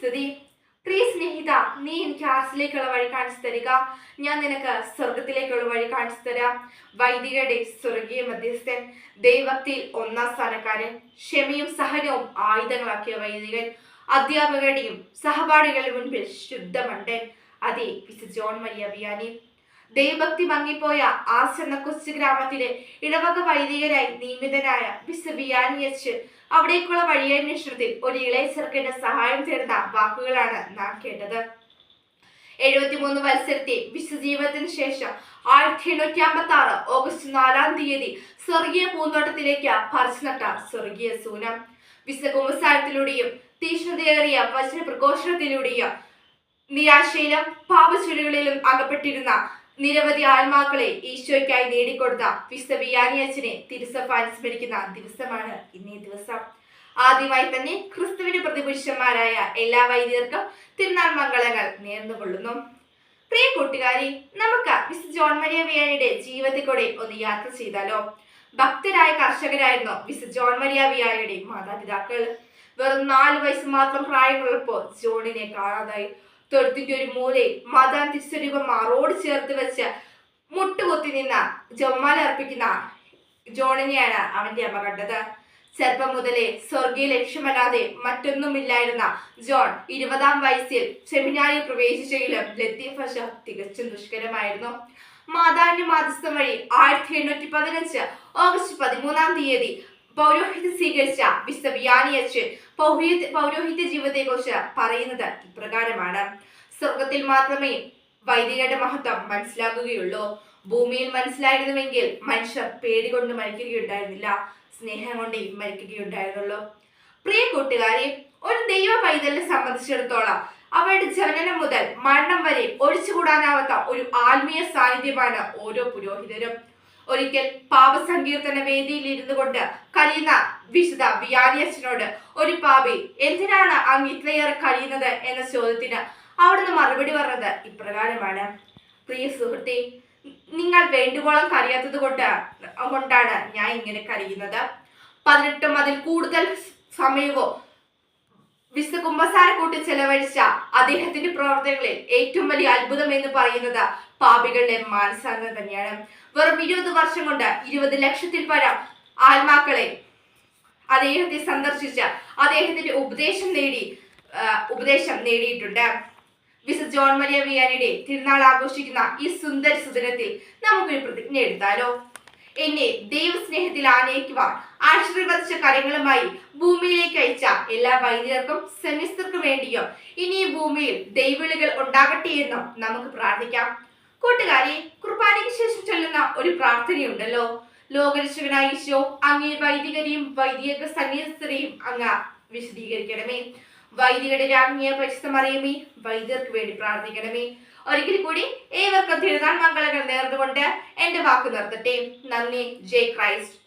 സ്തുതി. പ്രിയ സ്നേഹിത നീ എനിക്ക് ആർസിലേക്കുള്ള വഴി കാണിച്ചു തരിക. ഞാൻ നിനക്ക് സ്വർഗത്തിലേക്കുള്ള വഴി കാണിച്ചു തരാം. വൈദികരുടെ സ്വർഗീയ മധ്യസ്ഥൻ ദൈവത്തിൽ ഒന്നാം സ്ഥാനക്കാരൻ ക്ഷമയും സഹനവും ആയുധങ്ങളാക്കിയ വൈദികൻ അധ്യാപകരുടെയും സഹപാഠികളുടെ മുൻപിൽ ശുദ്ധമണ്ടൻ അതെ വിശു ജോൺ മരിയ വിയാനി ദൈവഭക്തി മങ്ങിപ്പോയ ആസ് എന്ന കൊച്ചു ഗ്രാമത്തിലെ ഇടവക വൈദികരായി നിയമിതനായ മിസ് വിയാനി എച്ച് അവിടേക്കുള്ള വഴിയന്വേഷണത്തിൽ ഒരു ഇളയ ചെറുക്കന്റെ സഹായം തേടുന്ന വാക്കുകളാണ് നാം കേട്ടത്. എഴുപത്തിമൂന്ന് വത്സരത്തെ വിശ്വജീവിതത്തിന് ശേഷം ആയിരത്തി എണ്ണൂറ്റി അമ്പത്തി ആറ് ഓഗസ്റ്റ് നാലാം തീയതി സ്വർഗീയ പൂന്തോട്ടത്തിലേക്ക് പറിച്ചുനട്ട സ്വർഗീയ സൂനം. വിശ്വകുമസാരത്തിലൂടെയും തീഷ്ണതയേറിയ വചന പ്രഘോഷണത്തിലൂടെയും നിരാശയിലും പാപചുരുകളിലും അകപ്പെട്ടിരുന്ന നിരവധി ആത്മാക്കളെ ഈശോയ്ക്കായി നേടിക്കൊടുത്ത വിശുദ്ധ വിയാനിയച്ചനെ തിരുസഭ അനുസ്മരിക്കുന്ന ദിവസമാണ് ഇന്നേ ദിവസം. ആദ്യമായി തന്നെ ക്രിസ്തുവിന്റെ പ്രതിപുരുഷന്മാരായ എല്ലാ വൈദികർക്കും തിരുനാൾ മംഗളങ്ങൾ നേർന്നുകൊള്ളുന്നു പ്രിയ കൂട്ടുകാരി നമുക്ക് വിശുദ്ധ ജോൺ മരിയ വിയാനിയുടെ ജീവിതത്തിൽ കൂടെ ഒന്ന് യാത്ര ചെയ്താലോ? ഭക്തരായ കർഷകരായിരുന്നു വിശുദ്ധ ജോൺ മരിയ വിയാനിയുടെ മാതാപിതാക്കൾ. വെറും നാല് വയസ്സ് മാത്രം പ്രായമുള്ളപ്പോൾ ജോണിനെ കാണാതായി. തൊഴുത്തിന്റെ ഒരു മൂലയിൽ മാതാ തിരുസ്വരൂപം മാറോട് ചേർത്ത് വെച്ച് മുട്ടുകുത്തി നിന്ന ജമ്മാല അർപ്പിക്കുന്ന ജോണിനെയാണ് അവന്റെ അമ്മ കണ്ടത്. ചെറുപ്പം മുതലേ സ്വർഗീയ ലക്ഷ്യമല്ലാതെ മറ്റൊന്നുമില്ലായിരുന്ന ജോൺ ഇരുപതാം വയസ്സിൽ സെമിനാരിൽ പ്രവേശിച്ചെങ്കിലും ലത്തീഫ ഷാ തികച്ചും ദുഷ്കരമായിരുന്നു. മാതാവിന്റെ മാധ്യസ്ഥം വഴി ആയിരത്തി എണ്ണൂറ്റി പതിനഞ്ച് ഓഗസ്റ്റ് പതിമൂന്നാം തീയതി പൗരോഹിത്യം സ്വീകരിച്ച വിശുദ്ധ അച്ഛൻ പൗരോഹിത്യ പൗരോഹിത്യ ജീവിതത്തെക്കുറിച്ച് പറയുന്നത് ഇപ്രകാരമാണ്. സ്വർഗത്തിൽ മാത്രമേ വൈദികരുടെ മഹത്വം മനസ്സിലാകുകയുള്ളൂ. ഭൂമിയിൽ മനസ്സിലായിരുന്നുവെങ്കിൽ മനുഷ്യർ പേടി കൊണ്ട് മരിക്കുകയുണ്ടായിരുന്നില്ല. സ്നേഹം കൊണ്ട് മരിക്കുകയുണ്ടായിരുന്നുള്ളൂ. പ്രിയ കൂട്ടുകാരെ ഒരു ദൈവ പൈതലിനെ സംബന്ധിച്ചിടത്തോളം അവരുടെ ജനനം മുതൽ മരണം വരെ ഒഴിച്ചുകൂടാനാവാത്ത ഒരു ആത്മീയ സാന്നിധ്യമാണ് ഓരോ പുരോഹിതരും. ഒരിക്കൽ പാപസങ്കീർത്തന വേദിയിൽ ഇരുന്നു കൊണ്ട് കഴിയുന്ന വിശുദ്ധ വിയാനിയച്ചനോട് ഒരു പാപി എന്തിനാണ് അങ്ങ് ഇത്രയേറെ കഴിയുന്നത് എന്ന ചോദ്യത്തിന് അവിടുന്ന് മറുപടി പറഞ്ഞത് ഇപ്രകാരമാണ്. പ്രിയ സുഹൃത്തെ നിങ്ങൾ വേണ്ടുവോളം കരയാത്തത് കൊണ്ട് കൊണ്ടാണ് ഞാൻ ഇങ്ങനെ കരയുന്നത് പതിനെട്ടും അതിൽ കൂടുതൽ സമയമോ വിശുദ്ധ കുമ്പസാരക്കൂട്ട് ചെലവഴിച്ച അദ്ദേഹത്തിന്റെ പ്രവർത്തനങ്ങളിൽ ഏറ്റവും വലിയ അത്ഭുതം എന്ന് പറയുന്നത് പാപികളുടെ മാനസാന്തരം തന്നെയാണ്. വെറും ഇരുപത് വർഷം കൊണ്ട് ഇരുപത് ലക്ഷത്തിൽ പരം ആത്മാക്കളെ അദ്ദേഹത്തെ സന്ദർശിച്ച് അദ്ദേഹത്തിന്റെ ഉപദേശം നേടി ഉപദേശം നേടിയിട്ടുണ്ട്. വിശ്വ ജോൺ മരിയ വിയാനിയുടെ തിരുനാൾ ആഘോഷിക്കുന്ന ഈ സുന്ദര സുദിനത്തിൽ നമുക്കൊരു പ്രതിജ്ഞ എടുത്താലോ? എന്നെ ദൈവസ്നേഹത്തിൽ ആനയിക്കുവാൻ ആശീർവദിച്ച കരങ്ങളുമായി ഭൂമിയിലേക്ക് അയച്ച എല്ലാ വൈദികർക്കും സെമിസ്റ്റർക്ക് വേണ്ടിയും ഇനി ഭൂമിയിൽ ദൈവവിളികൾ ഉണ്ടാകട്ടെ എന്നും നമുക്ക് പ്രാർത്ഥിക്കാം. കൂട്ടുകാരി കുർബാനയ്ക്ക് ശേഷം ചൊല്ലുന്ന ഒരു പ്രാർത്ഥനയുണ്ടല്ലോ. ലോകരക്ഷകനായ ഈശോ അങ്ങേ വൈദികരെയും വൈദിക സന്യസ്തരെയും അങ്ങ് വിശദീകരിക്കണമേ. വൈദികരുടെ രാജ്ഞിയെ പരിശുദ്ധമറിയമേ വൈദികർക്ക് വേണ്ടി പ്രാർത്ഥിക്കണമേ. ഒരിക്കൽ കൂടി ഏവർക്കും തിരുനാൾ മംഗളങ്ങൾ നേർന്നുകൊണ്ട് എന്റെ വാക്ക് നിർത്തട്ടെ. നന്ദി. ജയ് ക്രൈസ്റ്റ്.